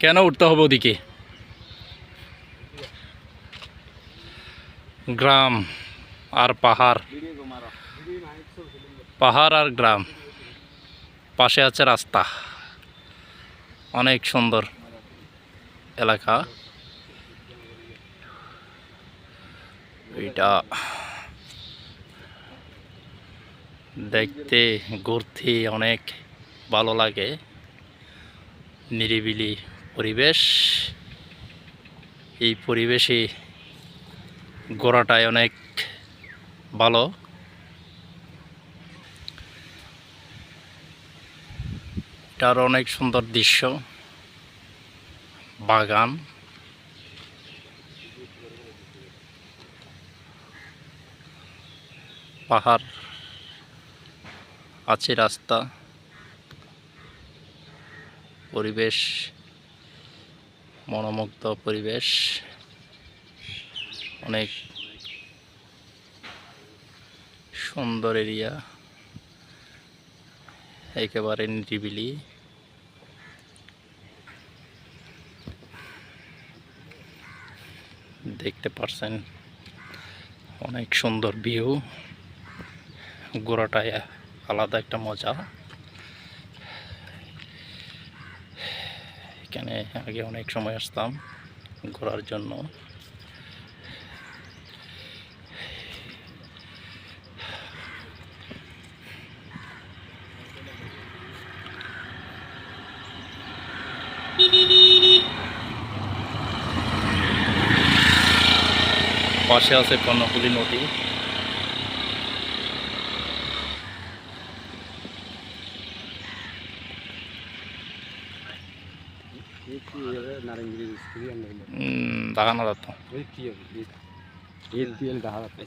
কেন উঠতে হবে ওদিকে? গ্রাম আর পাহাড়। পাহাড় আর গ্রাম। পাশে আছে রাস্তা। অনেক সুন্দর এলাকা। এটা দেখতে, ঘুরতে অনেক ভালো লাগে। নিরিবিলি পরিবেশ। এই পরিবেশে ঘোরাটাই অনেক ভালো। এটার অনেক সুন্দর দৃশ্য। বাগান। পাহাড়। আছে রাস্তা। পরিবেশ, মনোমুগ্ধ পরিবেশ। অনেক সুন্দর এরিয়া। একেবারে নিরিবিলি। দেখতে পারছেন, অনেক সুন্দর ভিউ। ঘোরাটাই আলাদা একটা মজা। এখানে আগে অনেক সময় আসতাম ঘোরার জন্য। পাশে আছে কর্ণফুলী নদী। নারায়ণগিরি উম, দেখানো যেত এলপিএল দেখা যাচ্ছে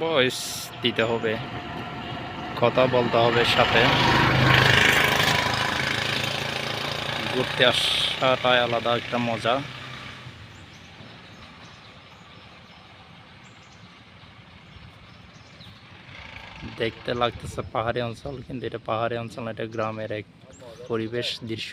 বয়স দিতে হবে, কথা বলতে হবে সাথে। ঘুরতে আসাটাই আলাদা একটা মজা। দেখতে লাগতেছে পাহাড়ি অঞ্চল, কিন্তু এটা পাহাড়ি অঞ্চল এটা গ্রামের এক পরিবেশ দৃশ্য।